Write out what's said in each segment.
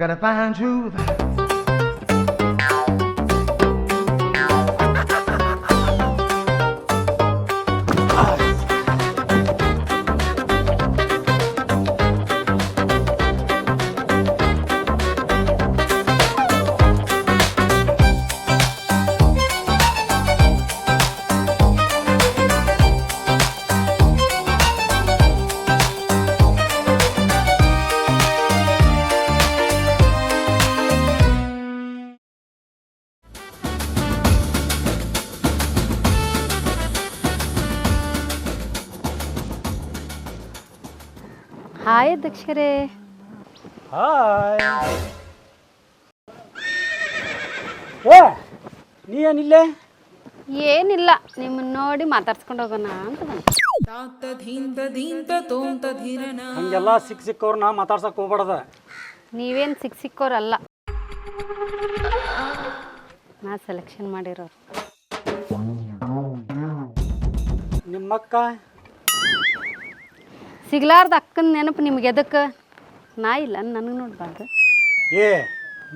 Gonna find you. Hi ಓ hi. ಏ ನೀ ಏನಿಲ್ಲೇ ಏನಿಲ್ಲ ನಿಮ್ಮನ್ನ ನೋಡಿ ಮಾತಾಡ್ಸ್ಕೊಂಡು ಹೋಗೋಣ ಅಂತ ಬಂದೆ. ಹಂಗೆಲ್ಲ ಸಿಕ್ಕ ಸಿಕ್ಕವ್ರನ್ನ ಮಾತಾಡ್ಸಕ್ ಹೋಗ್ಬಾರ್ದ. ನೀವೇನು ಸಿಕ್ ಸಿಕ್ಕೋರಲ್ಲ. ನಾ ಸೆಲೆಕ್ಷನ್ ಮಾಡಿರೋರು. ನಿಮ್ಮಕ್ಕ? ಸಿಗ್ಲಾರ್ದ ಅಕ್ಕನ ನೆನಪು ನಿಮ್ಗೆ ಎದಕ್ಕೆ? ನಾ ಇಲ್ಲ ನನಗೆ ನೋಡ್ಬಾರ್ದು. ಏ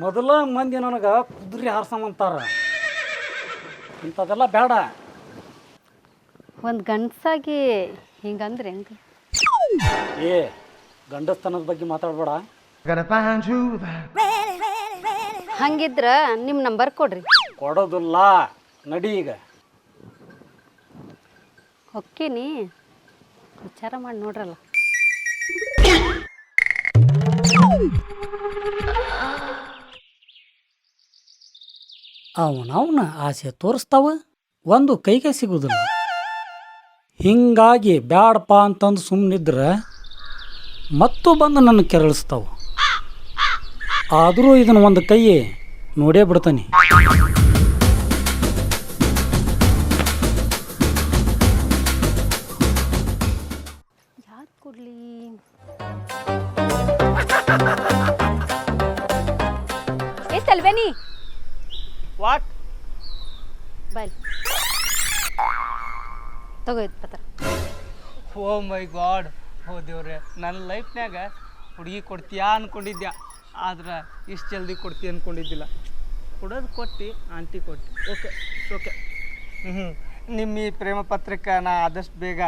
ಮೊದಲ ಮಂದಿ ನನಗೆ ಕುದುರೆ ಹಾರ್ಸಮಂತಾರ ಇಂಥದೆಲ್ಲ ಬೇಡ. ಒಂದು ಗಂಡಸಾಗಿ ಹಿಂಗಂದ್ರೆ ಹೆಂಗೆ ಏ ಗಂಡಸ್ತನದ ಬಗ್ಗೆ ಮಾತಾಡ್ಬೇಡ. ಹಂಗಿದ್ರೆ ನಿಮ್ಮ ನಂಬರ್ ಕೊಡ್ರಿ. ಕೊಡೋದಿಲ್ಲ ನಡಿ ಈಗ. ಹೊಕ್ಕೀನಿ. ವಿಚಾರ ಮಾಡಿ ನೋಡ್ರಲ್ಲ. ಅವನವನ ಆಸೆ ತೋರಿಸ್ತಾವ, ಒಂದು ಕೈಗೆ ಸಿಗುವುದಿಲ್ಲ ಹಿಂಗಾಗಿ ಬ್ಯಾಡಪ್ಪ ಅಂತಂದು ಸುಮ್ಮನಿದ್ರೆ ಮತ್ತು ಬಂದು ನನ್ನ ಕೆರಳಿಸ್ತಾವ. ಆದರೂ ಇದನ್ನು ಒಂದು ಕೈ ನೋಡೇ ಬಿಡ್ತಾನೆ. ತಗೋಯ್ತು ಪತ್ರ. ಓ ಮೈ ಗಾಡ್. ಓ ದೇವ್ರೆ ನನ್ನ ಲೈಫ್ನ್ಯಾಗ ಹುಡುಗಿ ಕೊಡ್ತೀಯಾ ಅನ್ಕೊಂಡಿದ್ದೆ ಆದ್ರೆ ಇಷ್ಟು ಜಲ್ದಿ ಕೊಡ್ತೀಯ ಅನ್ಕೊಂಡಿದ್ದಿಲ್ಲ. ಕೊಡೋದು ಕೊಟ್ಟು ಆಂಟಿ ಕೊಟ್ಟು. ಓಕೆ ಓಕೆ ಹ್ಞೂ ನಿಮ್ಮ ಈ ಪ್ರೇಮ ಪತ್ರಕ್ಕೆ ನಾ ಆದಷ್ಟು ಬೇಗ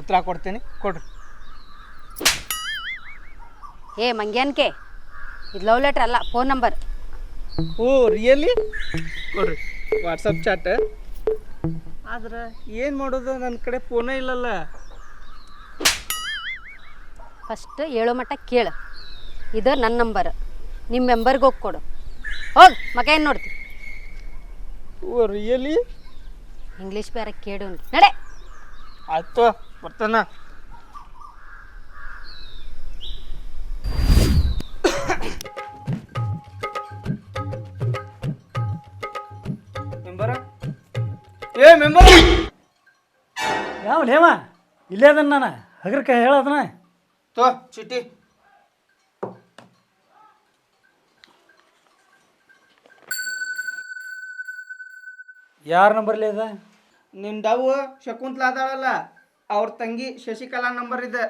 ಉತ್ತರ ಕೊಡ್ತೀನಿ. ಕೊಡ್ರಿ. ಏ ಮಂಗ್ಯಾನ್ಕೆ? ಇದು ಲವ್ ಲೆಟ್ರ್ ಅಲ್ಲ ಫೋನ್ ನಂಬರ್ ಓ ರಿಯಲಿ ಕೊಡ್ರಿ. ವಾಟ್ಸಪ್ ಚಾಟ್ ಆದ್ರೆ ಏನು ಮಾಡೋದು? ನನ್ನ ಕಡೆ ಫೋನೇ ಇಲ್ಲಲ್ಲ. ಫಸ್ಟ್ ಹೇಳೋ ಮಟ್ಟ ಕೇಳು. ಇದು ನನ್ನ ನಂಬರ್ ನಿಮ್ಮ ಮೆಂಬರ್ಗೆ ಹೋಗಿ ಕೊಡು. ಹೋಗಿ ಮಗ ಏನು ನೋಡ್ತಿ? ಓ ರಿಯಲಿ ಇಂಗ್ಲೀಷ್ ಬೇರೆ ಕೇಳು ನಡೆ. ಆಯ್ತು ಬರ್ತಾನ. ಏ ಮೆಂಬರ್! ಯಾವ ಹೇಮ? ಇಲ್ಲೇ ಅದನ್ನ ನಾನು. ಹಗರ್ಕ ಹೇಳದನ ತೋ ಚೀಟಿ. ಯಾರ ನಂಬರ್ಲಿ ಅದ? ನಿಮ್ ಡವ್ ಶಕುಂತಲ ಅದಾಳಲ್ಲ ಅವ್ರ ತಂಗಿ ಶಶಿಕಲಾ ನಂಬರ್ ಇದೆ.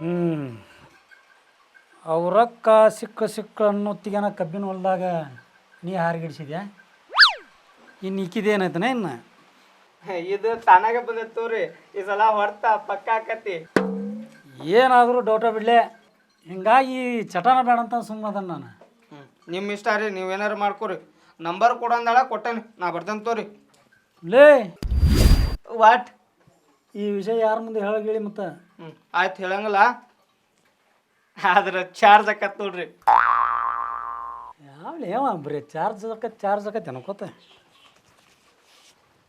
ಹ್ಮ್. ಅವ್ರಕ್ಕ ಸಿಕ್ಕ ಸಿಕ್ಕ ಅನ್ನೋತ್ತಿಗೆನ ಕಬ್ಬಿನ ಹೊಲ್ದಾಗ ನೀ ಹಾರಿಗಿಡ್ಸಿದ್ಯಾ? ಇನ್ನು ಇಕ್ಕಿದೇನೈತನ ಇನ್ನು? ಇದು ತಾನಾಗ ಬಂದ ತೋರಿ. ಈ ಸಲ ಹೊಡ್ತ ಪಕ್ಕ ಆಕತಿ. ಏನಾದರೂ ಡೌಟ ಬಿಡ್ಲೆ? ಹಿಂಗಾಗಿ ಚಟನ ಬೇಡ ಅಂತ ಸುಮ್ಮನೆ ನಾನು. ನಿಮ್ಮ ಇಷ್ಟ ರೀ ನೀವೇನಾರು ಮಾಡ್ಕೊರಿ. ನಂಬರ್ ಕೊಡಂದಾಳ ಕೊಟ್ಟೇನಿ. ನಾ ಬರ್ತೇನೆ ತೋರಿ. ಲೇ! ವಾಟ್ ಈ ವಿಷಯ ಯಾರ ಮುಂದೆ ಹೇಳಿ ಮತ್ತು? ಹ್ಞೂ ಆಯ್ತು ಹೇಳಂಗಿಲ್ಲ. ಆದ್ರೆ ಚಾರ್ಜ್ ಆಕತ್ ನೋಡ್ರಿ. ಯಾವ ಲೇವಾ ಬರೀ ಚಾರ್ಜ್ ಆಕತ್ ಚಾರ್ಜ್ ಆಕತ್ತೆ ಅನ್ಕೋತ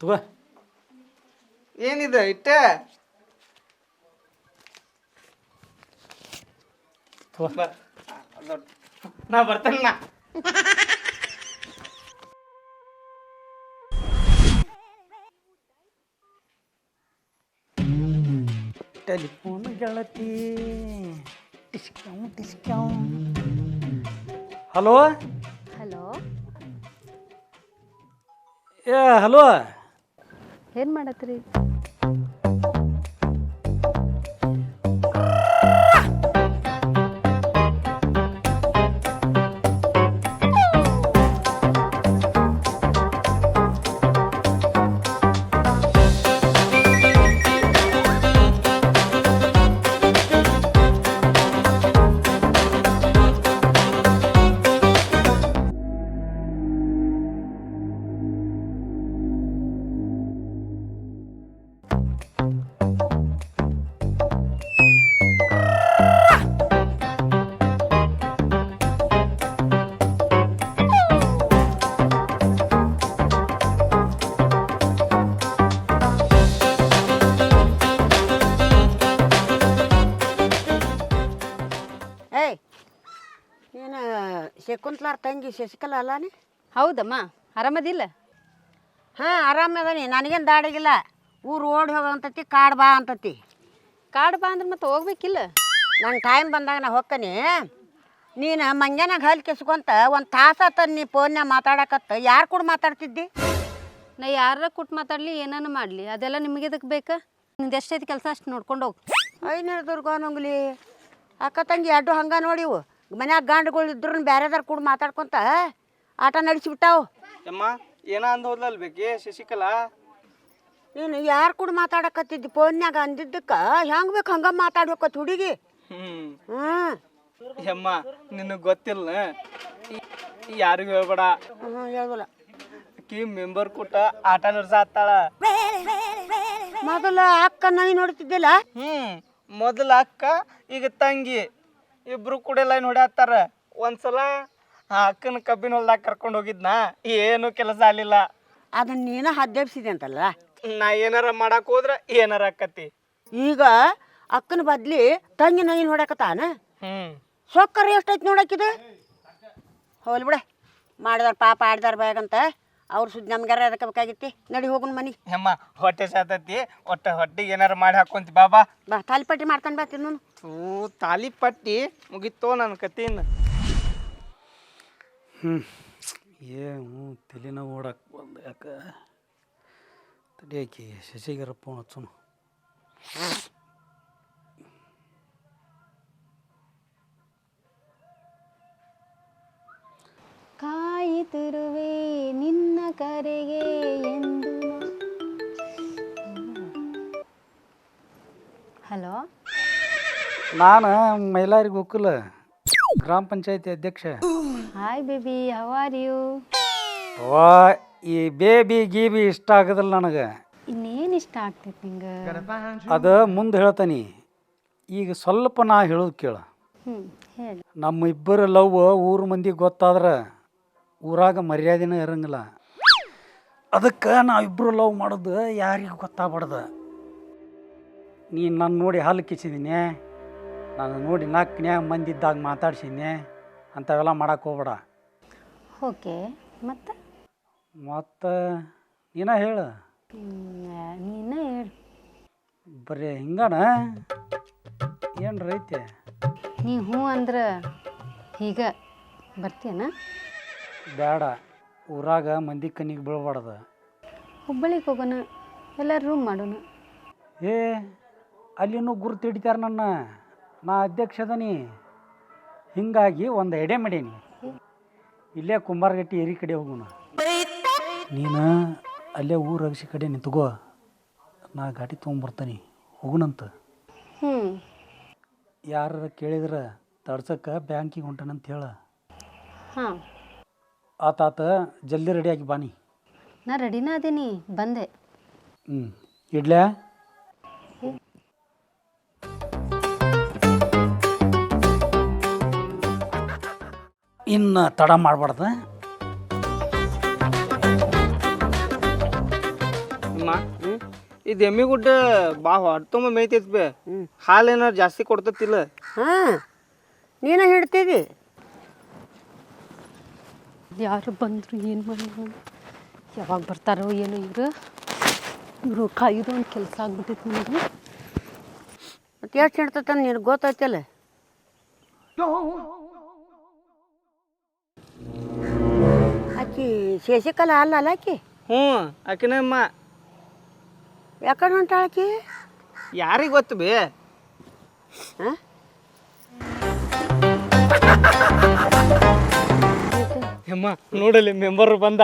ತಗೋ. ಏನಿದೆ ಇಟ್ಟೆ? ತಗೋ. ನಾ ಬರ್ತೇನೆ ನಾ. ಟೆಲಿಫೋನ್ ಗೆಳತಿ. ಟಿಸ್ಕ್ಯಾವ್ ಟಿಸ್ಕ್ಯಾವ್ ಹಲೋ? ಹಲೋ? ಏ ಹಲೋ? ಏನು ಮಾಡತ್ರಿ ಶಕುಂತ್ಲಾರ ತಂಗಿ ಶಶಿಕಲಾ ಅಲ್ಲಾನಿ? ಹೌದಮ್ಮ ಆರಾಮದಿಲ್ಲ? ಹಾಂ ಆರಾಮದಾನಿ ನನಗೇನು ದಾಡಿಗಿಲ್ಲ. ಊರು ಓಡಿ ಹೋಗೋ ಅಂತತಿ ಕಾಡು ಬಾ ಅಂತತಿ. ಕಾಡು ಬಾ ಅಂದ್ರೆ ಮತ್ತೆ ಹೋಗ್ಬೇಕಿಲ್ಲ? ನನ್ನ ಟೈಮ್ ಬಂದಾಗ ನಾ ಹೊಕ್ಕನಿ. ನೀನು ಮಂಜನಾಗ ಹಲ್ ಕೆಸ್ಕೊಂತ ಒಂದು ತಾಸಾತ ನೀ ಫೋನ್ಯಾಗ ಮಾತಾಡಕತ್ತ. ಯಾರು ಕೂಡ ಮಾತಾಡ್ತಿದ್ದಿ? ನಾ ಯಾರ ಕೊಟ್ಟು ಮಾತಾಡಲಿ ಏನಾನ ಮಾಡಲಿ. ಅದೆಲ್ಲ ನಿಮಗೆ ಇದಕ್ಕೆ ಬೇಕಾ? ನಿಂದು ಎಷ್ಟೈತಿ ಕೆಲಸ ಅಷ್ಟು ನೋಡ್ಕೊಂಡು ಹೋಗಿ. ಐನೂರು ದುರ್ಗಾನಂಗ್ಲಿ. ಅಕ್ಕ ತಂಗಿ ಎರಡು ಹಂಗೆ ನೋಡಿವು ಮನ್ಯಾಗ ಗಂಡುಗಳು ಇದ್ರು ಬೇರೆದಾರ ಕೂಡ ಮಾತಾಡ್ಕೊಂತ ಆಟ ನಡೆಸಿಬಿಟ್ಟಾವು. ಯಮ್ಮ ಏನ ಅಂದ ಹೋದ್ಲಲ್ ಬೇಕಿ ಶಶಿಕಲಾ? ನೀನು ಯಾರು ಕೂಡ ಮಾತಾಡಕತ್ತಿದ್ದಿ ಫೋನ್ಯಾಗ ಅಂದಿದ್ದಕ್ಕೆ? ಹೆಂಗೆ ಬೇಕು ಹಂಗೆ ಮಾತಾಡ್ಬೇಕತ್ ಹುಡುಗಿ? ಹ್ಮ್. ಹ್ಞೂ ಯಮ್ಮ ನಿನಗ್ ಗೊತ್ತಿಲ್ಲ ಯಾರಿಗೂ ಹೇಳ್ಬೇಡ. ಹ್ಞೂ ಕಿ ಮೆಂಬರ್ ಕೊಟ್ಟ ಆಟ ನಡ್ಸಾತ್ತಾಳ ಮೊದಲ ಅಕ್ಕ ನಾಯಿ ನೋಡ್ತಿದ್ದಿಲ್ಲ? ಹ್ಮ್ ಮೊದಲ ಅಕ್ಕ ಈಗ ತಂಗಿ. ಇಬ್ರು ಕೂಡ ಲೈನ್ ಹೊಡ್ಯಾತ್ತಾರ ಒಂದ್ಸಲ ಆ ಅಕ್ಕನ ಕಬ್ಬಿನ ಹೊಲ್ದಾಗ ಕರ್ಕೊಂಡು ಹೋಗಿದ್ನಾ. ಏನು ಕೆಲಸ ಆಗ್ಲಿಲ್ಲ. ಅದನ್ನ ನೀನು ಹದ್ದೆಬ್ಸಿದೆ ಅಂತಲ್ಲ? ನಾ ಏನಾರ ಮಾಡಕ್ ಹೋದ್ರ ಏನಾರ ಆಕತಿ. ಈಗ ಅಕ್ಕನ ಬದ್ಲಿ ತಂಗಿ ನೈನ್ ಹೊಡಕತ್ತಾನ ಹ್ಮ್. ಸೊಕ್ಕರ ಎಷ್ಟೈತಿ ನೋಡಕ್ಕಿದ ಹೋಲ್ ಬಿಡ. ಮಾಡಿದಾರ ಪಾಪ ಆಡ್ದಾರ ಅಂತ. ಅವ್ರ ಸುದ್ದಿ ನಮ್ಗಾರ ಅದಕ್ಕೆ ಬೇಕಾಗಿತ್ತಿ? ನಡಿ ಹೋಗುನ್ ಮನಿ. ಹೆಮ್ಮ ಹೊಟ್ಟೆ ಸಾತತಿ ಒಟ್ಟ ಹೊಟ್ಟೆಗೆ ಏನಾರ ಮಾಡಿ ಹಾಕೊಂತಿ. ಬಾಬಾ ಬಾ. ತಾಲಿಪಟ್ಟಿ ಮಾಡ್ತಾನೆ ಬಾ ತಿನ್ನು ಥೂ ತಾಲಿ ಪಟ್ಟಿ ಮುಗಿತೋ ನನ್ನ ಕತಿನ ಹ್ಞೂ ಏನು ತಲೆನೋವು ಓಡಕ್ಕೆ ಬಂದು ಯಾಕೆ? ತಡಿಯಾಕಿ ಶಶಿಗರ ಫೋನ್ ಹಚ್ಚೋನು ಕಾಯಿತಿರುವೆ ನಿನ್ನ ಕರೆಗೆ ಎಂದು. ಹಲೋ? ನಾನು ಮೈಲಾರಿ ಗೋಕುಲ ಗ್ರಾಮ ಪಂಚಾಯತಿ ಅಧ್ಯಕ್ಷ. Hi baby how are you ವಾ ಈ ಬೇಬಿ ಗೀಬಿ ಇಷ್ಟ ಆಗದಿಲ್ಲ ನನಗೆ. ಇನ್ನೇನು ಇಷ್ಟ ಆಗ್ತೈತಿ ನಿಂಗೆ? ಅದು ಮುಂದೆ ಹೇಳ್ತಾನೆ. ಈಗ ಸ್ವಲ್ಪ ನಾ ಹೇಳೋದು ಕೇಳು. ಹ್ಞೂ ಹೇಳಿ. ನಮ್ಮ ಇಬ್ಬರು ಲವ್ ಊರು ಮಂದಿ ಗೊತ್ತಾದ್ರೆ ಊರಾಗ ಮರ್ಯಾದೆನೂ ಇರಂಗಿಲ್ಲ. ಅದಕ್ಕೆ ನಾವಿಬ್ಬರು ಲವ್ ಮಾಡೋದು ಯಾರಿಗೂ ಗೊತ್ತಾಗ್ಬಾರ್ದು. ನೀನು ನಾನು ನೋಡಿ ಹಾಲು ಕಿಸಿದ್ದೀನಿ ನಾನು ನೋಡಿ ನಾಲ್ಕನೇ ಮಂದಿ ಇದ್ದಾಗ ಮಾತಾಡ್ಸೀನಿ ಅಂಥವೆಲ್ಲ ಮಾಡಕ್ಕೆ ಹೋಗ್ಬೇಡ. ಓಕೆ ಮತ್ತೆ? ಮತ್ತು ನೀನ ಹೇಳು. ನೀನು ಹೇಳು. ಬರೀ ಹಿಂಗಣ ಏನು ರೈತೆ? ನೀ ಹ್ಞೂ ಅಂದ್ರೆ ಈಗ ಬರ್ತೀಯನ? ಬೇಡ ಊರಾಗ ಮಂದಿ ಕಣ್ಣಿಗೆ ಬೀಳ್ಬಾರ್ದು. ಹುಬ್ಬಳ್ಳಿಗೆ ಹೋಗೋಣ ಎಲ್ಲರೂ ರೂಮ್ ಮಾಡೋಣ. ಏ ಅಲ್ಲಿನೂ ಗುರುತು ಹಿಡಿತಾರೆ ನನ್ನ. ನಾ ಅಧ್ಯಕ್ಷ ಅದನಿ ಹಿಂಗಾಗಿ ಒಂದು ಎಡೆ ಮಾಡೀನಿ. ಇಲ್ಲೇ ಕುಂಬಾರಗಟ್ಟಿ ಏರಿ ಕಡೆ ಹೋಗೋಣ ನೀನು ಅಲ್ಲೇ ಊರು ಅಗಸಿ ಕಡೆ ನಿಂತ್ಕೋ. ನಾ ಗಾಡಿ ತೊಗೊಂಬರ್ತಾನೆ. ಹೋಗುಣಂತ ಹ್ಞೂ ಯಾರ ಕೇಳಿದ್ರೆ ತಡ್ಸಕ್ಕೆ ಬ್ಯಾಂಕಿಗೆ ಹೊಂಟನಂತ ಹೇಳ. ಹಾಂ. ಆತಾತ ಜಲ್ದಿ ರೆಡಿಯಾಗಿ ಬಾನಿ ನಾ. ರೆಡಿನ ಅದೀನಿ. ಬಂದೆ. ಹ್ಞೂ ಇಡ್ಲ್ಯಾ? ಇನ್ನು ತಡ ಮಾಡಬಾರ್ದು ಅಮ್ಮ ಇದು ಎಮ್ಮಿ ಗುಡ್ಡ ಬಾ ಹೊಟ್ಟೊಮ್ಮ ಮೇಯ್ತೈತಿ ಬೇ ಹಾಲು ಏನಾರು ಜಾಸ್ತಿ ಕೊಡ್ತತಿಲ್ಲ ಹಾಂ ನೀನು ಹಿಡ್ತೀವಿ ಯಾರು ಬಂದರು ಏನು ಮಾಡೋಣ ಯಾವಾಗ ಬರ್ತಾರೋ ಏನೋ ಇವರು ಇವರು ಕಾಯ್ದು ಒಂದು ಕೆಲಸ ಆಗ್ಬಿಟ್ಟೈತೆ ನನಗೆ ಮತ್ತೆ ಎಷ್ಟು ಹಿಡ್ತೈತೆ ನಿನಗೆ ಗೊತ್ತೈತಲ್ಲ ಶಶಿಕಲಾ ಅಲ್ಲ ಅಲ್ಲ ಆಕಿ? ಹ್ಞೂ ಆಕಿನ ಅಮ್ಮ. ಯಾಕಡೆ ಹೊಂಟಾಳ ಆಕಿ? ಯಾರಿಗೆ ಗೊತ್ತು ಬೇ? ಹಾಂ ಅಮ್ಮ ನೋಡಲಿ ಮೆಂಬರ್ ಬಂದ.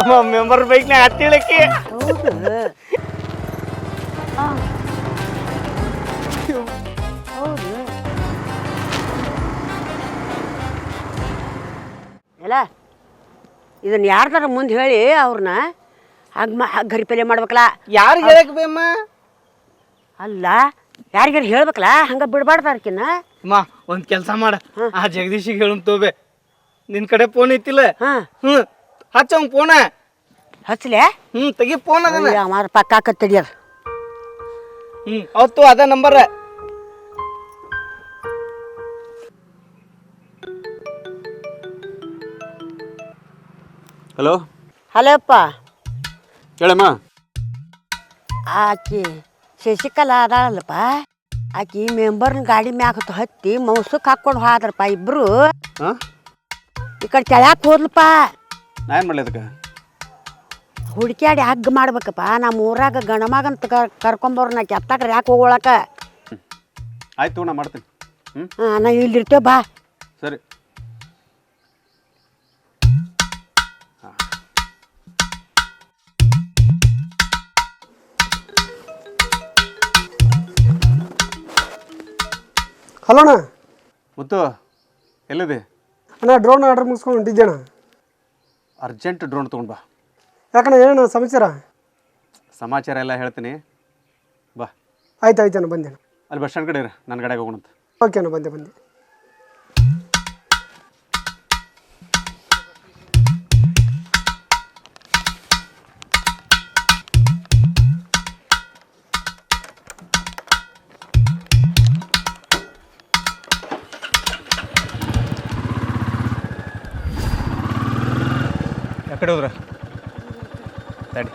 ಅಮ್ಮ ಮೆಂಬರ್ ಬೈಕ್ನಾಗ ಹತ್ತಿಳಕ್ಕೆ ಎಲ್ಲ ಇದನ್ನ ಯಾರ್ದಾರ ಮುಂದೆ ಹೇಳಿ ಅವ್ರನ್ನ ಹಾಗೆ ಮಾ ಗರಿಪಲ್ಯ ಮಾಡ್ಬೇಕಲ್ಲ? ಯಾರು ಹೇಳಕ್ ಬೇಮ್ಮ ಅಲ್ಲ ಯಾರಿಗಾರು ಹೇಳ್ಬೇಕಲ್ಲ? ಹಂಗೆ ಬಿಡಬಾರ್ದು ಅದಕ್ಕಿನ್ನ ಅಮ್ಮ ಒಂದ್ ಕೆಲಸ ಮಾಡ. ಆ ಜಗದೀಶಿಗೆ ಹೇಳು ತೋಬೆ. ನಿನ್ ಕಡೆ ಫೋನ್ ಐತಿಲ್ಲ? ಹಾಂ. ಹ್ಮ್. ಹಚ್ಚಂಗ್ ಫೋನ ಹಚ್ಲೆ? ಹ್ಮ್ ತೆಗಿ ಫೋನ್ ಅದನ್ನ. ಮಾರ ಪಕ್ಕ ಹಾಕತ್ ತಡಿಯದ ಹ್ಞೂ ಅವತ್ತು ಅದ ನಂಬರ್ ಹಲೋ? ಹಲೋ ಅಪ್ಪ ಹೇಳಮ್ಮ. ಆಕಿ ಶಶಿಕಲಾ ಅದಾಳಲ್ಲಪ್ಪ. ಆಕಿ ಮೆಂಬರ್ನ ಗಾಡಿ ಮ್ಯಾಗ ಹತ್ತಿ ಮೌಸಕ್ಕೆ ಹಾಕ್ಕೊಂಡು ಹೋದ್ರಪ್ಪ ಇಬ್ರು. ಹಾಂ? ಈ ಕಡೆ ಕೆಳಕ್ಕೆ ಹೋದ್ಲಪ್ಪ. ನಾ ಏನು ಮಾಡಲಿ ಅದಕ್ಕೆ? ಹುಡುಕ್ಯಾಡಿ ಹಗ್ಗ ಮಾಡ್ಬೇಕಪ್ಪ. ನಮ್ಮ ಊರಾಗ ಗಣಮಗಂತ ನಾ ಕೆತ್ತಾಕ್ರಿ ಯಾಕೆ ಹೋಗೋಳಕ ಆಯ್ತು ನಾ ಮಾಡ್ತೀನಿ. ಹ್ಞೂ ಹಾಂ ನಾ ಇಲ್ಲಿರ್ತೇವೆ ಬಾ. ಹಲೋ ಅಣ್ಣ. ಮುತ್ತು ಎಲ್ಲಿದೆ? ಅಣ್ಣ ಡ್ರೋನ್ ಆರ್ಡರ್ ಮುಗಿಸ್ಕೊಂಡು ಹೊಂಟಿದ್ದೆ ಅರ್ಜೆಂಟ್ ಡ್ರೋನ್ ತೊಗೊಂಡು ಬಾ. ಯಾಕಣ್ಣ ಏನಣ್ಣ ಸಮಾಚಾರ? ಸಮಾಚಾರ ಎಲ್ಲ ಹೇಳ್ತೀನಿ. ಬಾ. ಆಯ್ತು ಆಯ್ತು ಅಣ್ಣ ಬಂದೆ ಅಲ್ಲಿ ಬಸ್ ಸ್ಟ್ಯಾಂಡ್ ಕಡೆ ಇರ ನನ್ನ ಕಡೆಗೆ ಹೋಗೋಣಂತ. ಓಕೆ ಅಣ್ಣ ಬಂದೆ ಬಂದೆ. ಯಾಕಡೆ ಹೋದ್ರ ತಡಿ.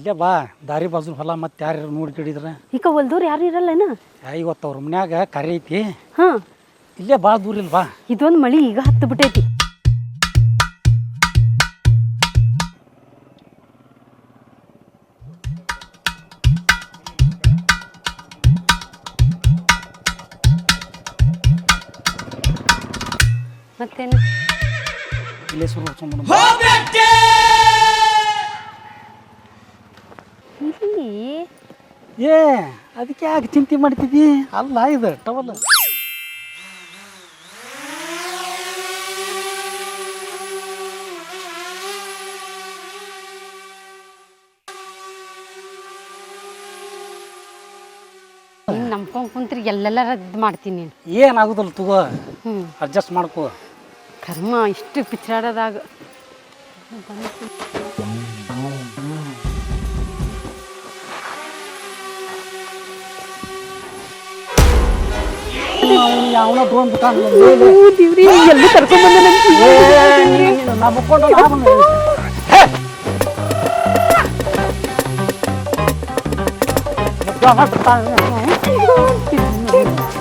ಇಲ್ಲೇ ಬಾ ದಾರಿ ಬಾಜು ಹೊಲ ಮತ್ತೆ ಯಾರು ನೋಡಿ ಕಿಡಿದ್ರ ಈಗ ಹೊಲ್ದವ್ರು ಯಾರು ಇರಲ್ಲೇನ ಇವತ್ತು ಅವ್ರ ಮನ್ಯಾಗ ಕರೆ ಐತಿ. ಹಾ. ಇಲ್ಲೇ ಬಾ ದೂರ ಇಲ್ವಾ ಬಾ. ಇದೊಂದು ಮಳಿ ಈಗ ಹತ್ತು ಬಿಟ್ಟೈತಿ. ಮತ್ತೇನು? ಇಲ್ಲೇ ಶುರು ಮಾಡ್ಕೊಂಡ್ಬಿಡು. ಇಲ್ಲಿ ಏ ಅದಕ್ಕೆ ಯಾಕೆ ಚಿಂತೆ ಮಾಡ್ತಿದ್ದಿ? ಅಲ್ಲ ಇದು ಟವಲ್. ನಂಬ್ಕೊಂಡು ಕುಂತ್ರಿ ಎಲ್ಲೆಲ್ಲ ರದ್ದು ಮಾಡ್ತೀನಿ ನೀನು. ಏನಾಗುದಿಲ್ಲ ತಗೋ ಹ್ಞೂ ಅಡ್ಜಸ್ಟ್ ಮಾಡ್ಕೋ. ಕರ್ಮ ಇಷ್ಟು ಪಿಚ್ಚಾಡೋದಾಗ. ಅವನ ಡ್ರೋನ್ ಬಿಟ್ಟಾನ ಎಲ್ಲಿ ಕರ್ಕೊಂಬಂದ ನಾ ಮುಕ್ಕೊಂಡು ನಾ ಬಂದೆ. ಮುಗ್ಗ ಮಾಡ್ಬಿಟ್ಟಾನ.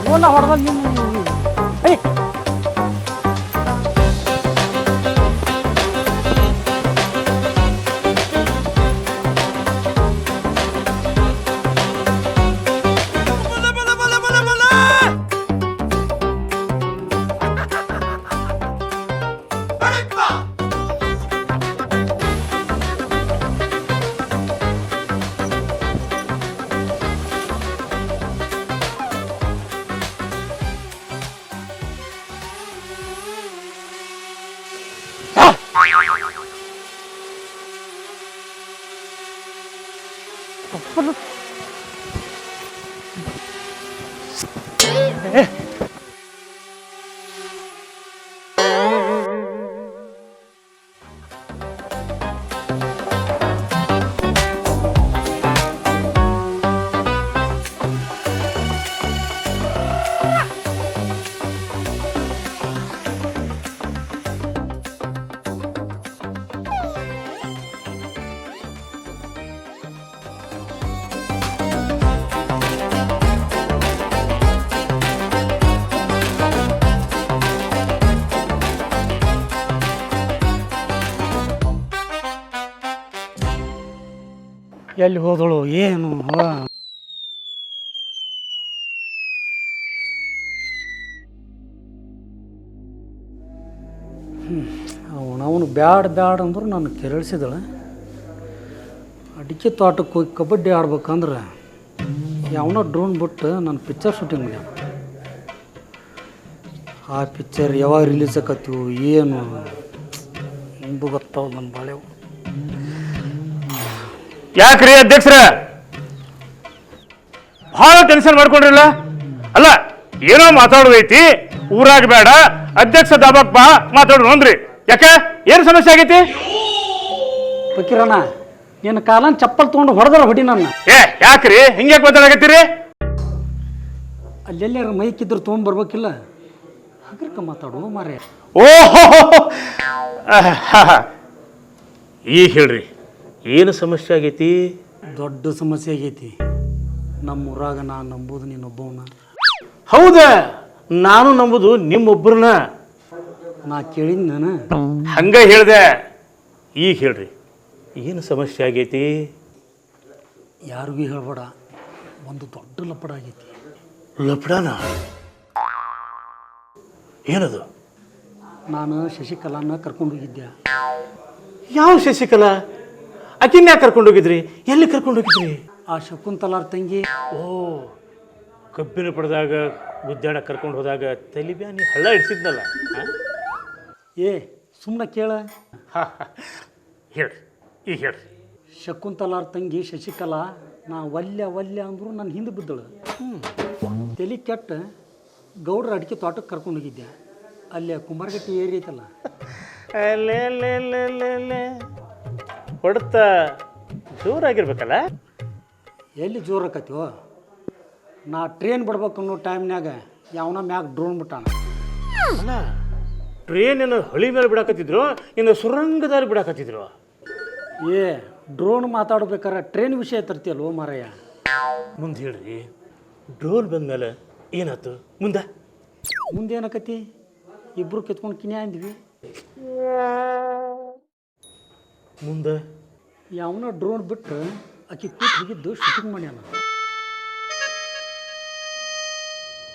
ಇವನ್ನ ಹೊಡ್ದ ನೀನು. Пожалуйста. ಎಲ್ಲಿ ಹೋದಳು, ಏನು? ಅವನು ಬ್ಯಾಡ ಬ್ಯಾಡ ಅಂದ್ರೆ ನಾನು ಕೆರಳಿಸಿದಳ. ಅಡಿಕೆ ತೋಟಕ್ಕೆ ಹೋಗಿ ಕಬಡ್ಡಿ ಆಡ್ಬೇಕಂದ್ರೆ ಯಾವನೋ ಡ್ರೋನ್ ಬಿಟ್ಟು ನಾನು ಪಿಕ್ಚರ್ ಶೂಟಿಂಗ್ ಮಾಡ್ಯಾವ ಆ ಪಿಕ್ಚರ್ ಯಾವಾಗ ರಿಲೀಸ್ ಆಕತ್ತೀವು ಏನು? ನಿಂಬು ಗೊತ್ತಾವ ನನ್ನ ಬಾಳೆವು. ಯಾಕ್ರಿ ಅಧ್ಯಕ್ಷರ? ಬಹಳ ಟೆನ್ಷನ್ ಮಾಡ್ಕೊಂಡ್ರಲ್ಲ? ಅಲ್ಲ ಏನೋ ಮಾತಾಡೋದೈತಿ? ಊರಾಗ ಬೇಡ ಅಧ್ಯಕ್ಷ ದಾಬಾಕ್ ಬಾ ಮಾತಾಡೋಣ ಅಂದ್ರಿ. ಯಾಕೆ? ಏನು ಸಮಸ್ಯೆ ಆಗೈತಿ? ಫಕೀರಣ್ಣ ನಿನ್ನ ಕಾಲನ್ ಚಪ್ಪಲ್ ತಗೊಂಡು ಹೊಡೆದ್ರ ಹೊಡಿ ನನ್ನ. ಏ ಯಾಕ್ರಿ? ಹಿಂಗ್ಯಾಕ್ ಮಾತಾಡಕತ್ತೀರಿ? ಅಲ್ಲೆಲ್ಲಾರ ಮೈಕಿದ್ರು ತೊಗೊಂಬರ್ಬೇಕಿಲ್ಲ ಹಗ್ರಕ ಮಾತಾಡು ಮಾರೇ ಓಹೋ ಈಗ ಹೇಳ್ರಿ. ಏನು ಸಮಸ್ಯೆ ಆಗೈತಿ? ದೊಡ್ಡ ಸಮಸ್ಯೆ ಆಗೈತಿ. ನಮ್ಮ ಊರಾಗ ನಾನು ನಂಬುದು ನೀನೊಬ್ಬವನ. ಹೌದ? ನಾನು ನಂಬುದು ನಿಮ್ಮೊಬ್ಬರನ್ನ. ನಾ ಕೇಳಿದ್ ನಾನು ಹಂಗ ಹೇಳ್ದೆ. ಈಗ ಹೇಳ್ರಿ. ಏನು ಸಮಸ್ಯೆ ಆಗೈತಿ? ಯಾರಿಗೂ ಹೇಳ್ಬೇಡ. ಒಂದು ದೊಡ್ಡ ಲಪಡ ಆಗೈತಿ. ಲಪಡನ? ಏನದು? ನಾನು ಶಶಿಕಲಾನ ಕರ್ಕೊಂಡು ಹೋಗಿದ್ದೆ. ಯಾವ ಶಶಿಕಲಾ? ಆಕಿನ ಯಾಕೆ ಕರ್ಕೊಂಡು ಹೋಗಿದ್ರಿ? ಎಲ್ಲಿ ಕರ್ಕೊಂಡು ಹೋಗಿದ್ರಿ? ಆ ಶಕುಂತಲಾರ್ ತಂಗಿ. ಓ ಕಬ್ಬಿನ ಪಡೆದಾಗ ಗುದ್ದಾಡ ಕರ್ಕೊಂಡು ಹೋದಾಗ ತಲಿಬ್ಯಾನಿ ಹಳ್ಳ ಇಡ್ಸಿದ್ನಲ್ಲ ಏ ಸುಮ್ಮನೆ ಕೇಳ. ಹಾ, ಹಾ. ಹೇಳ್ರಿ ಈಗ ಹೇಳ್ರಿ. ಶಕುಂತಲಾರ್ ತಂಗಿ ಶಶಿಕಲಾ ನಾ ವಲ್ಯ ವಲ್ಯ ಅಂದ್ರು ನನ್ನ ಹಿಂದೆ ಬಿದ್ದಳು. ತಲೆ ಕೆಟ್ಟ ಗೌಡ್ರ ಅಡಿಕೆ ತೋಟಕ್ಕೆ ಕರ್ಕೊಂಡು ಹೋಗಿದ್ದೆ. ಅಲ್ಲಿ ಕುಮಾರಗಟ್ಟಿ ಏರಿ ಐತಲ್ಲ. ಲೇ, ಲೇ, ಲೇ, ಲೇ, ಲೇ. ಹೊಡ್ತ ಜೋರಾಗಿರ್ಬೇಕಲ್ಲ? ಎಲ್ಲಿ ಜೋರ್ ಆಕತಿವೋ ನಾ ಟ್ರೈನ್ ಬಿಡ್ಬೇಕು ಅನ್ನೋ ಟೈಮ್ನ್ಯಾಗ ಯಾವನ ಮ್ಯಾಗ ಡ್ರೋನ್ ಬಿಟ್ಟಾನ. ಅಲ್ಲ ಟ್ರೇನ್ ಏನು ಹಳಿ ಮೇಲೆ ಬಿಡಾಕತ್ತಿದ್ರು ಇನ್ನು ಸುರಂಗದಾರಿ ಬಿಡಾಕತ್ತಿದ್ರು? ಏ ಡ್ರೋನ್ ಮಾತಾಡ್ಬೇಕಾರೆ ಟ್ರೈನ್ ವಿಷಯ ತರ್ತೀಯಲ್ವೋ ಮಾರಯ್ಯ ಮುಂದೆ ಹೇಳ್ರಿ ಡ್ರೋನ್ ಬಂದ್ಮೇಲೆ ಏನಾಯ್ತು? ಮುಂದೆ? ಮುಂದೆ ಏನಕತಿ ಇಬ್ರು ಕಿತ್ಕೊಂಡು ಕಿನ್ಯಾ ಅಂದ್ವಿ. ಮುಂದೆ. ಯಾವನ ಡ್ರೋನ್ ಬಿಟ್ಟು ಆಕಿ ಕೂತ್ ಹೋಗಿದ್ದು ಶೂಟಿಂಗ್ ಮಾಡ್ಯಾನ.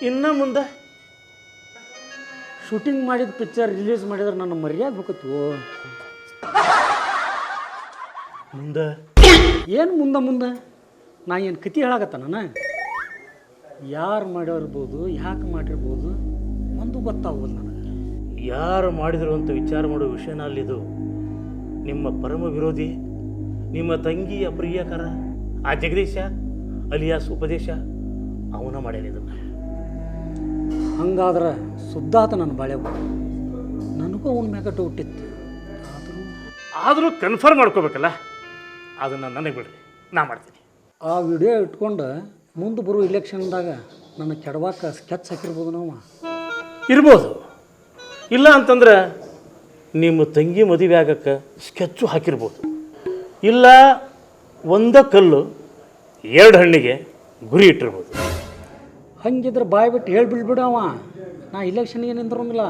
ಇನ್ನ ಮುಂದೆ. ಶೂಟಿಂಗ್ ಮಾಡಿದ ಪಿಕ್ಚರ್ ರಿಲೀಸ್ ಮಾಡಿದ್ರೆ ನನ್ನ ಮರ್ಯಾದೆ ಹೋಗತ್ತು ಮುಂದೆ. ಏನು ಮುಂದೆ ಮುಂದೆ? ನಾ ಏನು ಕತಿ ಹೇಳಾಕತ್ತ ನಾನು? ಯಾರು ಮಾಡಿರ್ಬೋದು ಯಾಕೆ ಮಾಡಿರ್ಬೋದು ಒಂದು ಗೊತ್ತಾಗೋದು ನನಗೆ. ಯಾರು ಮಾಡಿದ್ರು ಅಂತ ವಿಚಾರ ಮಾಡೋ ವಿಷಯನ ಅಲ್ಲಿದು. ನಿಮ್ಮ ಪರಮ ವಿರೋಧಿ ನಿಮ್ಮ ತಂಗಿಯ ಪ್ರಿಯಕರ ಆ ಜಗದೀಶ ಅಲಿಯಾಸ್ ಉಪದೇಶ ಅವನ ಮಾಡ್ಯಾನ ಇದನ್ನ ಹಂಗಾದ್ರೆ ಸುದ್ದಾತ ನನ್ನ ಬಾಳೆ ನನಗೂ ಅವನ ಮ್ಯಾಗ ಹುಟ್ಟಿತ್ತು. ಆದರೂ ಆದರೂ ಕನ್ಫರ್ಮ್ ಮಾಡ್ಕೋಬೇಕಲ್ಲ? ಅದನ್ನು ನನಗೆ ಬಿಡ್ರಿ ನಾ ಮಾಡ್ತೀನಿ. ಆ ವಿಡಿಯೋ ಇಟ್ಕೊಂಡು ಮುಂದೆ ಬರುವ ಇಲೆಕ್ಷನ್ದಾಗ ನನ್ನ ಕೆಡವಾಕ ಸ್ಕೆಚ್ ಹಾಕಿರ್ಬೋದು ನಾವು. ಇರ್ಬೋದು. ಇಲ್ಲ ಅಂತಂದ್ರೆ ನಿಮ್ಮ ತಂಗಿ ಮದುವೆ ಆಗಕ್ಕೆ ಸ್ಕೆಚ್ಚು ಹಾಕಿರ್ಬೋದು. ಇಲ್ಲ ಒಂದ ಕಲ್ಲು ಎರಡು ಹಣ್ಣಿಗೆ ಗುರಿ ಇಟ್ಟಿರ್ಬೋದು. ಹಂಗಿದ್ರೆ ಬಾಯ್ ಬಿಟ್ಟು ಹೇಳ್ಬಿಡ್ಬಿಡು ಅವ. ನಾ ಇಲೆಕ್ಷನ್ಗೆ ಏನು ನಿಂದ್ರಂಗಿಲ್ಲ.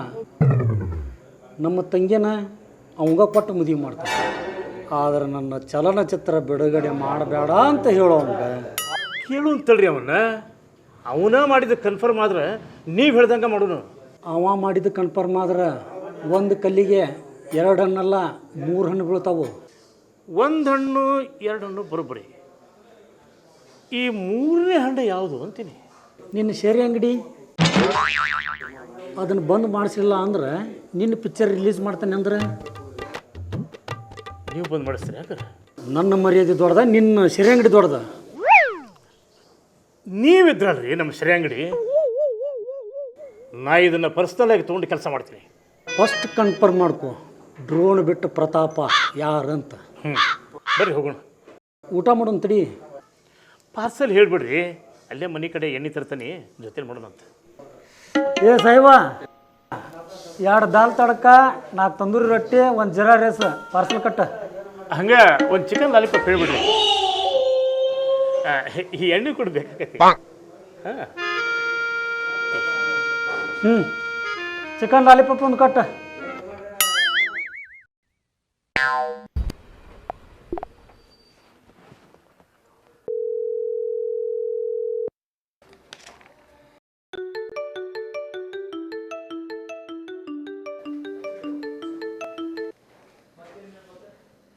ನಮ್ಮ ತಂಗಿನ ಅವಂಗ ಕೊಟ್ಟು ಮದುವೆ ಮಾಡ್ತಾನೆ ಆದ್ರೆ ನನ್ನ ಚಲನಚಿತ್ರ ಬಿಡುಗಡೆ ಮಾಡಬೇಡ ಅಂತ ಹೇಳೋ ಅವಂಗ. ಕೇಳು ಅಂತಳ್ರಿ ಅವನ್ನ. ಅವನ ಮಾಡಿದ ಕನ್ಫರ್ಮ್ ಆದ್ರೆ ನೀವು ಹೇಳ್ದಂಗೆ ಮಾಡೋನು. ಅವ ಮಾಡಿದ ಕನ್ಫರ್ಮ್ ಆದ್ರೆ ಒಂದು ಕಲ್ಲಿಗೆ ಎರಡು ಹಣ್ಣಲ್ಲ ಮೂರು ಹಣ್ಣು ಬೀಳ್ತಾವು. ಒಂದು ಹಣ್ಣು ಎರಡು ಹಣ್ಣು ಬರೋಬ್ಬರಿ. ಈ ಮೂರನೇ ಹಣ್ಣು ಯಾವುದು ಅಂತೀನಿ? ನಿನ್ನ ಶೇರಿ ಅಂಗಡಿ ಅದನ್ನು ಬಂದ್ ಮಾಡಿಸಿಲ್ಲ ಅಂದ್ರೆ ನಿನ್ನ ಪಿಕ್ಚರ್ ರಿಲೀಸ್ ಮಾಡ್ತಾನೆ ಅಂದ್ರೆ? ನೀವು ಬಂದು ಮಾಡಿಸ್ತೀರಿ ಯಾಕೆ ನನ್ನ ಮರ್ಯಾದೆ ದೊಡ್ಡದ ನಿನ್ನ ಶೇರಿ ಅಂಗಡಿ ದೊಡ್ಡದ? ನೀವಿದ್ರಲ್ರಿ ನಮ್ಮ ಶ್ರೀ ಅಂಗಡಿ? ನಾ ಇದನ್ನು ಪರ್ಸ್ನಲ್ ಆಗಿ ತೊಗೊಂಡು ಕೆಲಸ ಮಾಡ್ತೀನಿ. ಫಸ್ಟ್ ಕನ್ಫರ್ಮ್ ಮಾಡ್ಕೋ. ಡ್ರೋನ್ ಬಿಟ್ಟು ಪ್ರತಾಪ ಯಾರಂತ. ಹ್ಞೂ ಬರ್ರಿ ಹೋಗೋಣ. ಊಟ ಮಾಡೋಣ ತಡಿ. ಪಾರ್ಸಲ್ ಹೇಳ್ಬಿಡ್ರಿ. ಅಲ್ಲೇ ಮನೆ ಕಡೆ ಎಣ್ಣೆ ತರ್ತಾನೆ ಜೊತೆಲಿ ಮಾಡೋಣಂತ ಏ ಸಾಹಿಬ ಎರಡು ದಾಲ್ ತಡಕ ನಾಲ್ಕು ತಂದೂರಿ ರೊಟ್ಟಿ ಒಂದು ಜೀರಾ ರೈಸ್ ಪಾರ್ಸಲ್ ಕಟ್ಟ. ಹಂಗೆ ಒಂದು ಚಿಕನ್ ಲಾಲಿಪಾಪ್ ಹೇಳ್ಬಿಡ್ರಿ. ಆ, ಈ ಎಣ್ಣೆ ಕೊಡ್ಬೇಕು. ಹಾಂ ಹ್ಞೂ ಚಿಕನ್ ಲಾಲಿಪಾಪ್ ಒಂದು ಕಟ್ಟ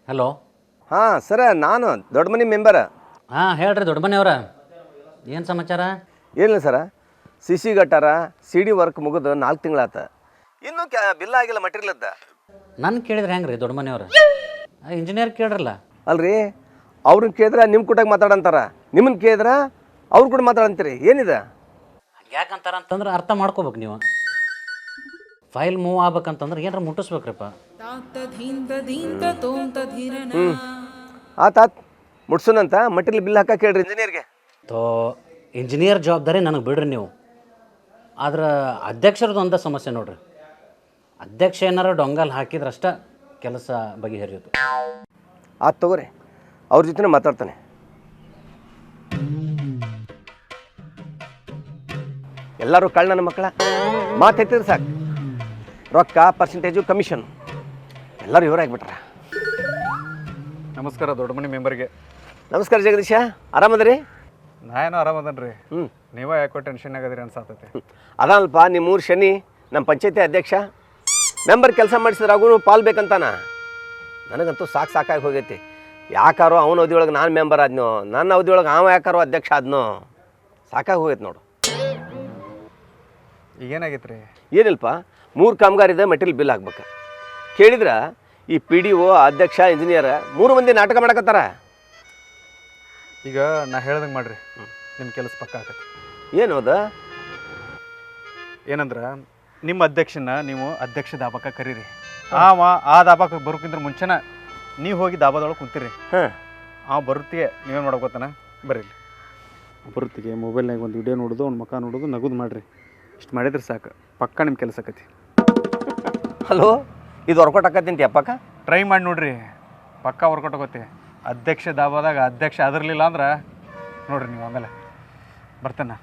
ಹಲೋ ಹಾಂ ಸರ ನಾನು ದೊಡ್ಡ ಮನೆ ಮೆಂಬರ ಹಾಂ ಹೇಳ್ರಿ ದೊಡ್ಡ ಮನೆಯವ್ರ ಏನು ಸಮಾಚಾರ? ಏನಿಲ್ಲ ಸರ. C C ಗಟ್ಟಾರ C D work ಮುಗಿದು ನಾಲ್ಕು ತಿಂಗಳಾತ. ಇನ್ನೂ ಕ್ಯಾ ಬಿಲ್ ಆಗಿಲ್ಲ ಮಟೀರಿಯಲ್ ಅದ ನನ್ನ ಕೇಳಿದ್ರೆ ಹೆಂಗ್ರಿ ರೀ ದೊಡ್ಡ ಮನೆಯವ್ರು? ಇಂಜಿನಿಯರ್ ಕೇಳ್ರಲ್ಲ. ಅಲ್ರಿ ಅವ್ರನ್ನ ಕೇಳಿದ್ರೆ ನಿಮ್ಮ ಕೂಟಾಗ ಮಾತಾಡಂತಾರ. ನಿಮ್ಮನ್ನ ಕೇಳಿದ್ರೆ ಅವ್ರ ಕೂಡ ಮಾತಾಡಂತೀರಿ. ಏನಿದೆ? ಯಾಕಂತಾರ ಅಂತಂದ್ರೆ ಅರ್ಥ ಮಾಡ್ಕೋಬೇಕು ನೀವು. ಫೈಲ್ ಮೂವ್ ಆಗ್ಬೇಕಂತಂದ್ರೆ ಏನಾರ ಮುಟ್ಟಿಸ್ಬೇಕ್ರಪ್ಪ. ಹ್ಞೂ ಆತ್ ಆತ್. ಮುಟ್ಸೋಣಂತ ಮಟೀರಿಯಲ್ ಬಿಲ್ ಹಾಕಕ್ಕೆ ಹೇಳ್ರಿ ಇಂಜಿನಿಯರ್ಗೆ ತೋ ಇಂಜಿನಿಯರ್ ಜವಾಬ್ದಾರಿ ನನಗೆ ಬಿಡ್ರಿ ನೀವು. ಆದ್ರೆ ಅಧ್ಯಕ್ಷರದ್ದು ಒಂದ ಸಮಸ್ಯೆ ನೋಡ್ರಿ. ಅಧ್ಯಕ್ಷ ಏನಾರ ಡೊಂಗಲ್ ಹಾಕಿದ್ರಷ್ಟೇ ಅಷ್ಟ ಕೆಲಸ ಬಗೆಹರಿಯೋದು ಆತ್ ತಗೋರಿ ಅವ್ರ ಜೊತೆ ಮಾತಾಡ್ತಾನೆ. ಎಲ್ಲರೂ ಕಳ್ಳ ನನ್ನ ಮಕ್ಕಳ ಮಾತೈತಿದ್ರೆ ಸಾಕು. ರೊಕ್ಕ ಪರ್ಸೆಂಟೇಜು ಕಮಿಷನ್ ಎಲ್ಲರೂ ಇವರಾಗ್ಬಿಟ್ರ ನಮಸ್ಕಾರ ದೊಡ್ಡ ಮನೆ ಮೆಂಬರ್ಗೆ. ನಮಸ್ಕಾರ ಜಗದೀಶ ಆರಾಮದ್ರಿ? ನಾ ಏನೋ ಆರಾಮದನ್ ರೀ ಹ್ಞೂ ನೀವ ಯಾಕೋ ಟೆನ್ಷನ್ ಆಗದ್ರಿ ಅನ್ಸಾತೈತಿ. ಅದಲ್ಪ ನಿಮ್ಮೂರು ಶನಿ ನಮ್ಮ ಪಂಚಾಯತಿ ಅಧ್ಯಕ್ಷ ಮೆಂಬರ್ ಕೆಲಸ ಮಾಡಿಸಿದ್ರೆ ಅವನು ಪಾಲ್ ಬೇಕಂತಾನ? ನನಗಂತೂ ಸಾಕು ಸಾಕಾಗಿ ಹೋಗೈತಿ. ಯಾಕಾರೋ ಅವನ ಅವಧಿಯೊಳಗೆ ನಾನು ಮೆಂಬರ್ ಆದ್ನೋ ನನ್ನ ಅವಧಿಯೊಳಗೆ ಅವ ಯಾಕಾರೋ ಅಧ್ಯಕ್ಷ ಆದ್ನೋ ಸಾಕಾಗಿ ಹೋಗೈತೆ ನೋಡು. ಈಗೇನಾಗೈತೆ ರೀ ಏನಿಲ್ಪ ಮೂರು ಕಾಮಗಾರಿದ ಮೆಟೀರಿಯಲ್ ಬಿಲ್ ಆಗ್ಬೇಕು ಕೇಳಿದ್ರೆ ಈ ಪಿ ಡಿ ಒ ಅಧ್ಯಕ್ಷ ಇಂಜಿನಿಯರ್ ಮೂರು ಮಂದಿ ನಾಟಕ ಮಾಡಕತ್ತಾರ? ಈಗ ನಾ ಹೇಳ್ದಂಗೆ ಮಾಡ್ರಿ. ನಿಮ್ಮ ಕೆಲಸ ಪಕ್ಕ ಆಗತ್ತೆ ಏನು ಅದು ಏನಂದ್ರ ನಿಮ್ಮ ಅಧ್ಯಕ್ಷನ ನೀವು ಅಧ್ಯಕ್ಷ ದಾಬಾಕ ಕರೀರಿ. ಆವ ಆ ದಾಬಾಕ ಬರೋಕ್ಕಿಂತ ಮುಂಚೆನ ನೀವು ಹೋಗಿ ದಾಬಾದೊಳಗೆ ಕುಂತೀರಿ ಹಾಂ. ಆ ಬರುತ್ತಿಗೆ ನೀವೇನು ಮಾಡೋಕೆ ಗೊತ್ತಾನ? ಬರ್ರಿ ಇಲ್ಲಿ. ಬರುತ್ತಿಗೆ ಮೊಬೈಲ್ನಾಗ ಒಂದು ವಿಡಿಯೋ ನೋಡೋದು ಒಂದು ಮುಖ ನೋಡೋದು ನಗುದು ಮಾಡ್ರಿ. ಇಷ್ಟು ಮಾಡಿದ್ರೆ ಸಾಕು. ಪಕ್ಕ ನಿಮ್ಮ ಕೆಲಸ ಆಕತಿ. ಹಲೋ ಇದು ವರ್ಕೌಟ್ ಆಕತ್ತೀನಿ ಅಪ್ಪಕ್ಕ ಟ್ರೈ ಮಾಡಿ ನೋಡ್ರಿ. ಪಕ್ಕ ವರ್ಕೌಟ್ ಆಗುತ್ತೆ ಅಧ್ಯಕ್ಷ ದಾಬಾದಾಗ ಅಧ್ಯಕ್ಷ ಅದರ್ಲಿಲ್ಲ ಅಂದ್ರೆ ನೋಡ್ರಿ ನೀವು ಆಮೇಲೆ. ಬರ್ತೇನೆ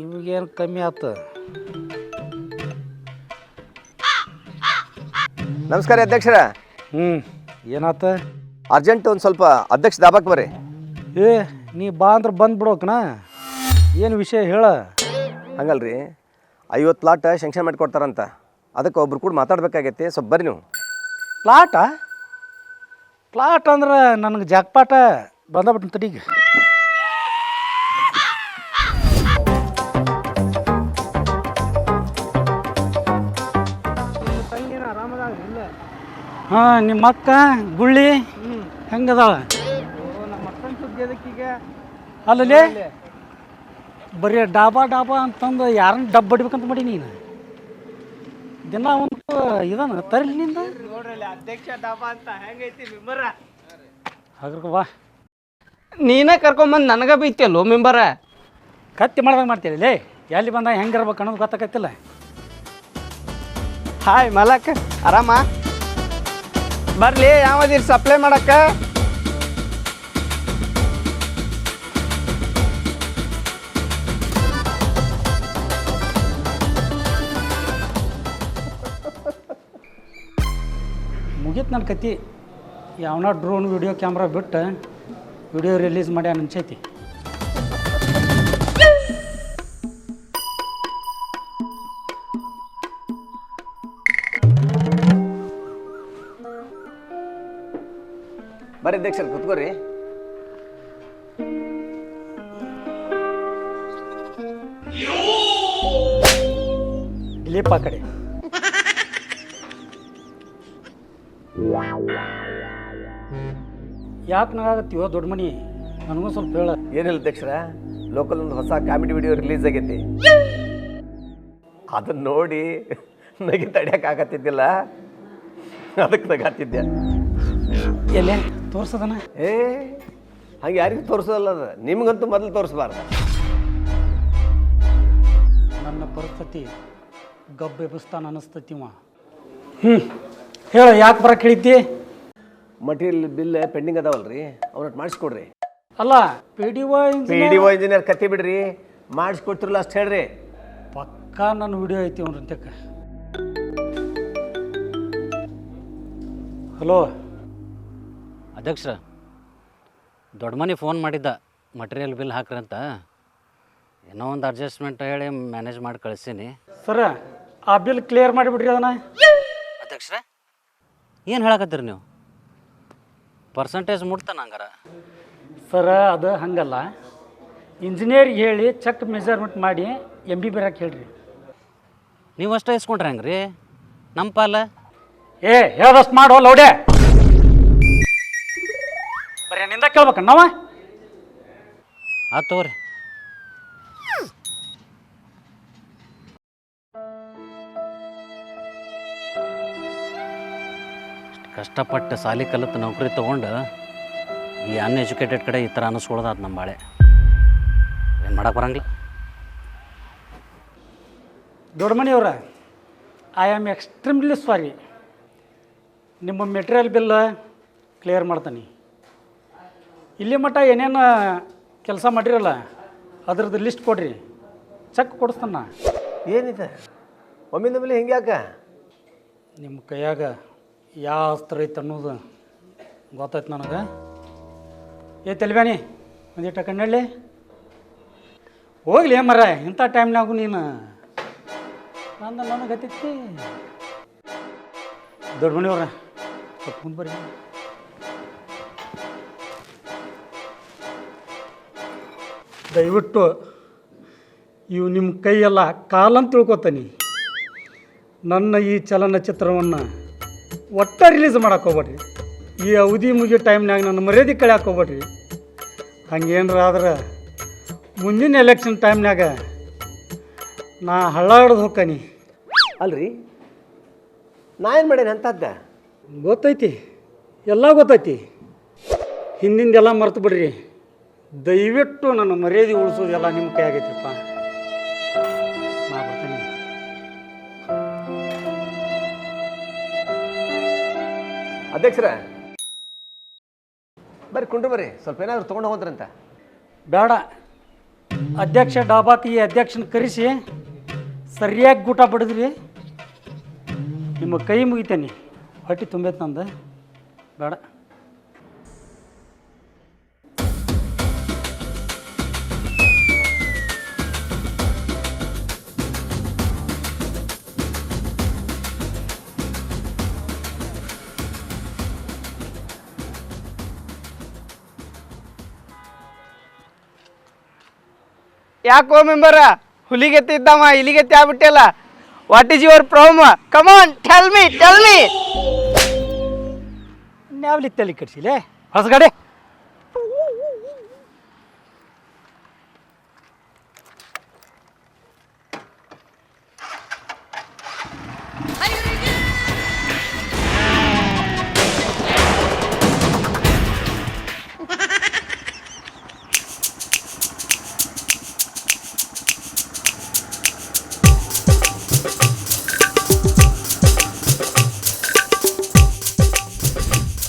ಇವಾಗೇನು ಕಮ್ಮಿ ಆತು? ನಮಸ್ಕಾರ ಅಧ್ಯಕ್ಷರ. ಹ್ಞೂ ಏನಾತ? ಅರ್ಜೆಂಟ್ ಒಂದು ಸ್ವಲ್ಪ ಅಧ್ಯಕ್ಷ ದಾಬಾಕ್ ಬರ್ರಿ. ಏ ನೀ ಬಾ ಅಂದ್ರೆ ಬಂದ್ಬಿಡೋಕಣ ಏನು ವಿಷಯ ಹೇಳ? ಹಂಗಲ್ರಿ ಐವತ್ತು ಪ್ಲಾಟ್ ಶಂಕ್ಷನ್ ಮಾಡಿಕೊಡ್ತಾರಂತ. ಅದಕ್ಕೆ ಒಬ್ರು ಕೂಡ ಮಾತಾಡ್ಬೇಕಾಗೈತಿ ಸ್ವಲ್ಪ ಬರ್ರಿ ನೀವು. ಪ್ಲಾಟ ಪ್ಲಾಟ್ ಅಂದ್ರೆ ನನಗೆ ಜಾಕ್ಪಾಟ ಬಂದಬಿಟ್ಟು ತಡೀಗ ಹಾಂ ನಿಮ್ಮ ಅಕ್ಕ ಗುಳ್ಳಿ ಹೆಂಗದಾಳ? ನಮ್ಮ ಅಕ್ಕನ ಸುದ್ದಿ ಅದಕ್ಕೀಗ ಅಲ್ಲಲ್ಲಿ ಬರೀ ಡಾಬಾ ಡಾಬಾ ಅಂತಂದು ಯಾರನ್ನ ಡಬ್ಬ ಹೊಡಿಬೇಕಂತ ಮಾಡಿ ನೀನು? ದಿನ ಒಂದು ಇದನ್ನ ತರಲಿ ನಿಂದ? ಅಧ್ಯಕ್ಷ ಡಾಬಾ ಅಂತ ಹೆಂಗೈತಿ ಮೆಂಬರ ಹಾಗ್ರಕ ಬಾ. ನೀನೇ ಕರ್ಕೊಂಬಂದು ನನಗ ಬೈತಿಯಲ್ಲೋ ಮೆಂಬರ? ಕತ್ತಿ ಮಾಡ್ದಂಗೆ ಮಾಡ್ತೀರಿ ಲೇ? ಎಲ್ಲಿ ಬಂದಾಗ ಹೆಂಗಿರ್ಬೇಕು ಅನ್ನೋದು ಗೊತ್ತಾಗತ್ತಿಲ್ಲ ಹಾಯ್ ಮಲಕ್ ಆರಾಮ? ಬರ್ಲಿ ಯಾವದಿರ್ ಸಪ್ಲೈ ಮಾಡಕ್ಕ? ಮುಗೀತು ನನ್ನ ಕತಿ. ಯಾವನ ಡ್ರೋನ್ ವಿಡಿಯೋ ಕ್ಯಾಮ್ರಾ ಬಿಟ್ಟು ವಿಡಿಯೋ ರಿಲೀಸ್ ಮಾಡಿ ಅನ್ಸೈತಿ. ಬರ್ರಿ ಅಧ್ಯಕ್ಷರು ಕುತ್ಕೋರಿ. ಇಲ್ಲಿಪ್ಪ ಕಡೆ. ಯಾಕೆ ನಾಗತ್ತೀವೋ ದೊಡ್ಡ ಮನಿ? ನನಗೂ ಸ್ವಲ್ಪ ಹೇಳ. ಏನಿಲ್ಲ ಅಧ್ಯಕ್ಷರ? ಲೋಕಲ್ ಒಂದು ಹೊಸ ಕಾಮಿಡಿ ವಿಡಿಯೋ ರಿಲೀಸ್ ಆಗೈತಿ. ಅದನ್ನ ನೋಡಿ ನಗಿ ತಡ್ಯಕ್ಕೆ ಆಗತ್ತಿದ್ದಿಲ್ಲ. ಅದಕ್ಕೆ ನಗಾತಿದ್ದೆ. ಎಲ್ಲೇ? ತೋರ್ಸದನ? ಏ ಹಂಗೆ ಯಾರಿಗೂ ತೋರಿಸೋದಲ್ಲ ಅದು ನಿಮ್ಗಂತೂ ಮೊದಲು ತೋರಿಸ್ಬಾರ್ದು. ನನ್ನ ಪರಿಸ್ಥಿತಿ ಗಬ್ಬೆ ಬಸ್ತಾನ ಅನಿಸ್ತತಿ ಅನಿಸ್ತತಿವ ಹ್ಞೂ ಹೇಳ ಯಾಕೆ ಬರಕ್ಕೆ ಹೇಳಿದ್ದಿ? ಮಟೀರಿಯಲ್ ಬಿಲ್ ಪೆಂಡಿಂಗ್ ಅದಾವಲ್ರಿ ಅವ್ರನ್ನ ಮಾಡಿಸ್ಕೊಡ್ರಿ. ಅಲ್ಲ P D O P D O engineer ಕತ್ತಿ ಬಿಡ್ರಿ ಮಾಡಿಸ್ಕೊಡ್ತಿರಲ್ಲ ಅಷ್ಟು ಹೇಳ್ರಿ. ಪಕ್ಕಾ ನನ್ನ ವಿಡಿಯೋ ಐತಿ ಅವ್ರ ಹಲೋ ಅಧ್ಯಕ್ಷರ ದೊಡ್ಡ ಮನೆ ಫೋನ್ ಮಾಡಿದ್ದ ಮಟೀರಿಯಲ್ ಬಿಲ್ ಹಾಕ್ರಿ ಅಂತ. ಏನೋ ಒಂದು ಅಡ್ಜಸ್ಟ್ಮೆಂಟ್ ಹೇಳಿ ಮ್ಯಾನೇಜ್ ಮಾಡಿ ಕಳಿಸೀನಿ. ಸರ ಆ ಬಿಲ್ ಕ್ಲಿಯರ್ ಮಾಡಿಬಿಡ್ರಿ ಅದನ್ನ? ಅಧ್ಯಕ್ಷರ ಏನು ಹೇಳಕತ್ತೀರಿ ನೀವು? ಪರ್ಸಂಟೇಜ್ ಮುಟ್ತಾನ ಹಂಗಾರ ಸರ ಅದು ಹಂಗಲ್ಲ. ಇಂಜಿನಿಯರ್ ಹೇಳಿ ಚೆಕ್ ಮೆಜರ್ಮೆಂಟ್ ಮಾಡಿ ಎಂ ಬಿ ಬರಕ್ಕೆ ಹೇಳ್ರಿ. ನೀವು ಅಷ್ಟೇ ಇಸ್ಕೊಂಡ್ರೆ ಹಂಗ್ರಿ? ನಮ್ಮ ಪಾಲ? ಏ ಹೇಳ್ದಷ್ಟು ಮಾಡೋ ಲೌಡೆ ನಿಂದ ಕೇಳ್ಬೇಕ ನಾವ? ಆತು ತಗೋರಿ. ಕಷ್ಟಪಟ್ಟು ಸಾಲಿ ಕಲಿತು ನೌಕರಿ ತೊಗೊಂಡು ಈ ಅನ್ಎಜುಕೇಟೆಡ್ ಕಡೆ ಈ ಥರ ಅನ್ನಿಸ್ಕೊಳ್ಳೋದಾತು ನಮ್ಮ ಬಾಳೆ. ಏನು ಮಾಡಕ್ಕೆ ಬರಂಗಿಲ್ಲ. ದೊಡ್ಡ ಮನೆಯವ್ರ ಐ ಆಮ್ ಎಕ್ಸ್ಟ್ರೀಮ್ಲಿ ಸಾರಿ ನಿಮ್ಮ ಮೆಟೀರಿಯಲ್ ಬಿಲ್ ಕ್ಲಿಯರ್ ಮಾಡ್ತಾನೆ. ಇಲ್ಲಿ ಮಟ್ಟ ಏನೇನು ಕೆಲಸ ಮಾಡಿರಲ್ಲ ಅದ್ರದ್ದು ಲಿಸ್ಟ್ ಕೊಡ್ರಿ. ಚೆಕ್ ಕೊಡಿಸ್ತಾನ ಏನಿದೆ? ಒಮ್ಮಿಂದ ಮೇಲೆ ಹಿಂಗೆ ಯಾಕೆ? ನಿಮ್ಮ ಕೈಯಾಗ ಯಾವ ಅಸ್ತ್ರ ಐತೆ ಅನ್ನೋದು ಗೊತ್ತಾಯ್ತು ನನಗೆ. ಏ ತೆಲ್ಬ್ಯಾನಿ ಒಂದಿಟ್ಟ ಕಣ್ಣಳ್ಳಿ ಹೋಗ್ಲಿ ಮರ ಇಂಥ ಟೈಮ್ನಾಗು ನೀನು. ನಂದು ನನಗೆ ಹತ್ತಿತ್ತಿ ದೊಡ್ಡ ಮನೆಯವ್ರ ಮುಂದೆ ಬರ್ರಿ. ದಯವಿಟ್ಟು ಇವು ನಿಮ್ಮ ಕೈಯೆಲ್ಲ ಕಾಲಂತ ತಿಳ್ಕೊತಾನೆ. ನನ್ನ ಈ ಚಲನಚಿತ್ರವನ್ನು ಒಟ್ಟ ರಿಲೀಸ್ ಮಾಡಕ್ಕೆ ಹೋಗ್ಬೇಡ್ರಿ. ಈ ಅವಧಿ ಮುಗಿಯೋ ಟೈಮ್ನಾಗ ನನ್ನ ಮರ್ಯಾದೆ ಕಳೆ ಹಾಕೋಬೇಡ್ರಿ ಹಂಗೇನ್ರ ಆದ್ರೆ ಮುಂದಿನ ಎಲೆಕ್ಷನ್ ಟೈಮ್ನಾಗ ನಾ ಹಳ್ಳ ಹಿಡ್ದು ಹೋಗ್ತಾನೆ ಅಲ್ರಿ? ನಾ ಏನು ಮಾಡೇನಿ ಅಂತದ್ದ ಗೊತ್ತೈತಿ. ಎಲ್ಲ ಗೊತ್ತೈತಿ. ಹಿಂದಿಂದೆಲ್ಲ ಮರ್ತು ಬಿಡ್ರಿ. ದಯವಿಟ್ಟು ನನ್ನ ಮರ್ಯಾದೆ ಉಳಿಸೋದೆಲ್ಲ ನಿಮ್ಮ ಕೈ ಆಗೈತಿಪ್ಪ ನಾ ಬರ್ತೀನಿ. ಅಧ್ಯಕ್ಷರ ಬರ್ರಿ ಕುಂಡ್ರು ಬರ್ರಿ. ಸ್ವಲ್ಪ ಏನಾದ್ರು ತೊಗೊಂಡು ಹೋದ್ರಂತ. ಬೇಡ. ಅಧ್ಯಕ್ಷ ಡಾಬಾಕ್ ಈ ಅಧ್ಯಕ್ಷನ ಕರೆಸಿ ಸರಿಯಾಗಿ ಊಟ ಬಡಿದ್ರಿ. ನಿಮ್ಮ ಕೈ ಮುಗಿತೇನೆ. ಹೊಟ್ಟೆ ತುಂಬೈತೆ ನಂದು. ಬೇಡ. ಯಾಕೋ ಮೆಂಬರ? ಹುಲಿಗೆತ್ತಿ ಇದ್ದಾವ ಇಲಿಗೆತ್ತಿ ಆಗ್ಬಿಟ್ಟಲ್ಲ what is your problem come on tell me tell me ನಾವ್ಲಿ ತಲೆ ಕಟ್ಸಿಲೆ ಹೊಸಗಡೆ?